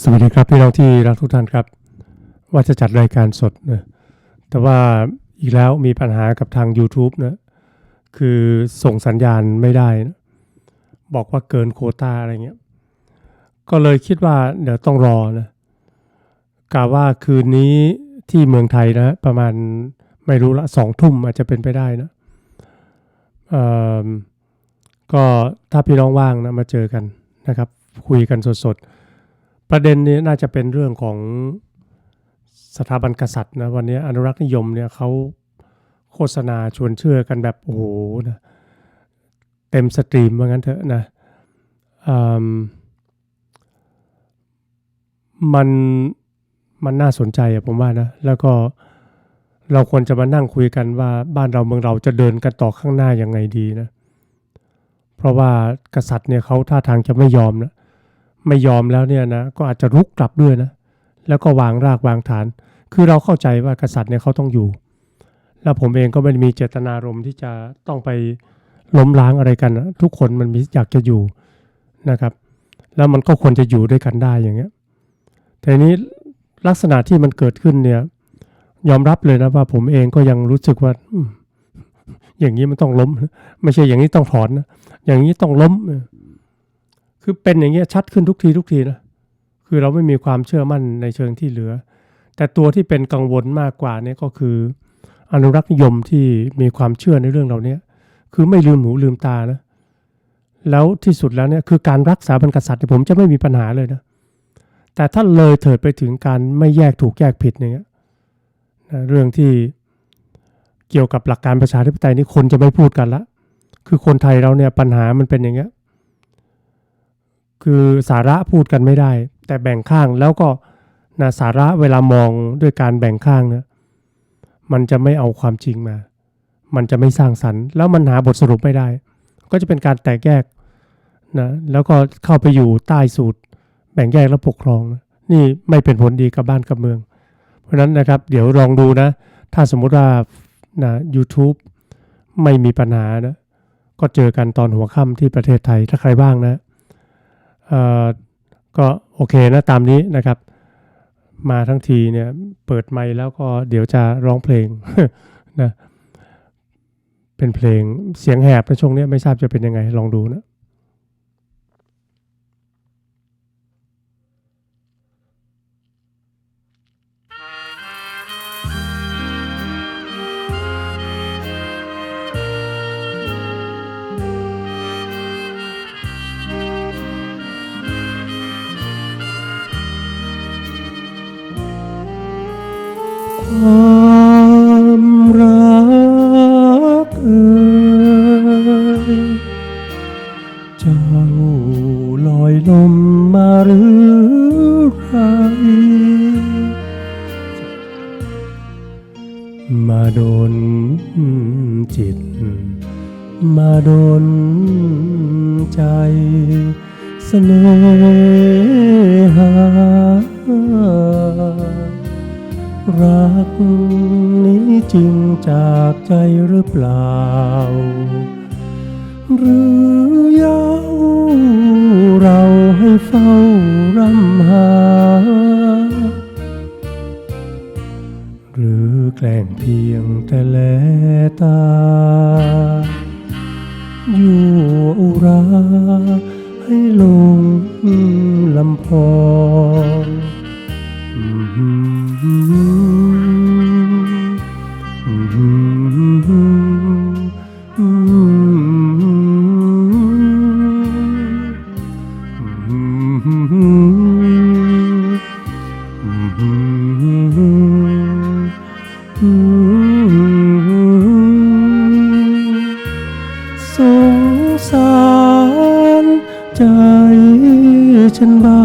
สวัสดีครับพี่น้องที่รักทุกท่านครับ ว่าจะจัดรายการสดนะแต่ว่าอีกแล้วมีปัญหากับทาง YouTube นะคือส่งสัญญาณไม่ได้นะบอกว่าเกินโควตาอะไรเงี้ย ก็เลยคิดว่าเดี๋ยวต้องรอนะกะว่าคืนนี้ที่เมืองไทยนะ ประมาณไม่รู้ละสองทุ่มอาจจะเป็นไปได้นะเออก็ถ้าพี่น้องว่างนะมาเจอกันนะครับ คุยกันสดๆ ประเด็นนี้น่าจะเป็นเรื่องของสถาบันกษัตริย์นะวันนี้อนุรักษ์นิยมเนี่ยเขาโฆษณาชวนเชื่อกันแบบโอ้โหนะเต็มสตรีมว่างั้นเถอะนะมมันมันน่าสนใจอะผมว่านะแล้วก็เราควรจะมานั่งคุยกันว่าบ้านเราเมืองเราจะเดินกันต่อข้างหน้ายังไงดีนะเพราะว่ากษัตริย์เนี่ยเขาท่าทางจะไม่ยอมนะ ไม่ยอมแล้วเนี่ยนะก็อาจจะรุกกลับด้วยนะแล้วก็วางรากวางฐาน คือเราเข้าใจว่ากษัตริย์เนี่ยเขาต้องอยู่ แล้วผมเองก็ไม่มีเจตนารมณ์ที่จะต้องไปล้มล้างอะไรกันนะทุกคนมันมีอยากจะอยู่นะครับ แล้วมันก็ควรจะอยู่ด้วยกันได้อย่างเงี้ยแต่นี้ลักษณะที่มันเกิดขึ้นเนี่ยยอมรับเลยนะว่าผมเองก็ยังรู้สึกว่าอย่างนี้มันต้องล้ม ไม่ใช่อย่างนี้ต้องถอนนะอย่างนี้ต้องล้ม คือเป็นอย่างเงี้ยชัดขึ้นทุกทีทุกทีนะคือเราไม่มีความเชื่อมั่นในเชิงที่เหลือ แต่ตัวที่เป็นกังวลมากกว่านี่ก็คือ อนุรักษ์นิยมที่มีความเชื่อในเรื่องเหล่านี้คือไม่ลืมหูลืมตานะแล้วที่สุดแล้วเนี่ยคือการรักษาบรรกษัตริย์ผมจะไม่มีปัญหาเลยนะแต่ถ้าเลยเถิดไปถึงการไม่แยกถูกแยกผิดอย่างเงี้ยนะเรื่องที่เกี่ยวกับหลักการประชาธิปไตยนี่คนจะไม่พูดกันละ คือคนไทยเราเนี่ยปัญหามันเป็นอย่างเงี้ย คือสาระพูดกันไม่ได้ แต่แบ่งข้างแล้วก็นะสาระเวลามองด้วยการแบ่งข้างเนี่ยมันจะไม่เอาความจริงมา มันจะไม่สร้างสรรค์ แล้วมันหาบทสรุปไม่ได้ ก็จะเป็นการแตกแยกนะแล้วก็เข้าไปอยู่ใต้สูตร แบ่งแยกและปกครอง นี่ไม่เป็นผลดีกับบ้านกับเมือง เพราะนั้นนะครับ เดี๋ยวลองดูนะ ถ้าสมมุติว่านะ YouTube ไม่มีปัญหานะก็เจอกันตอนหัวค่ำที่ประเทศไทยถ้าใครบ้างนะ ก็โอเคนะตามนี้นะครับ มาทั้งทีเนี่ยเปิดไมค์แล้วก็เดี๋ยวจะร้องเพลงนะเป็นเพลงเสียงแหบในช่วงนี้ไม่ทราบจะเป็นยังไงลองดูนะ ความรักเอ่ยเจ้าลอยลมมาหรือไรมาโดนจิต มาโดนใจเสน่หา รักนี้จริงจากใจหรือเปล่า หรือเย้าเราให้เฝ้ารำหา หรือแกล้งเพียงแต่แลตา อยู่อุราให้ลงลำพอง สงสารใจฉันบ้า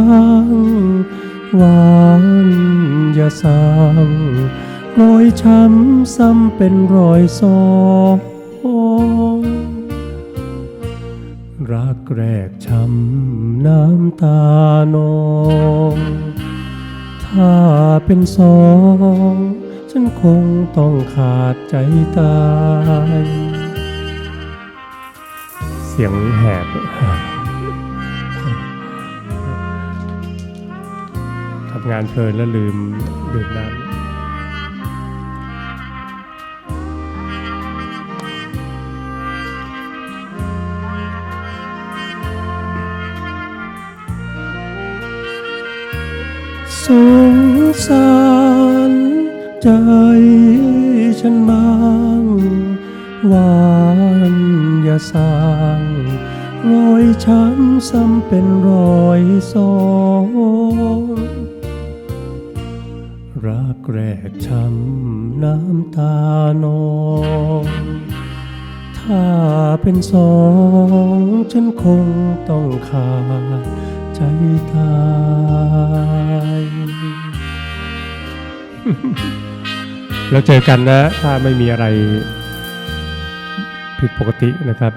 งหวานอย่าสางรอยช้ำซ้ำเป็นรอยสองรักแรกช้ำน้ำตานอง ถ้าเป็นสอง ฉันคงต้องขาดใจตาย เสียงแหบงานเพลินแล้วลืมดื่มน้ำสงสาร ใจฉันบ้างหวานอย่าสร้างรอยช้ำซ้ำเป็นรอยสองรักแรกช้ำน้ำตานองถ้าเป็นสองฉันคงต้องขาดใจตาย เราเจอกันนะ ถ้าไม่มีอะไรผิดปกตินะครับ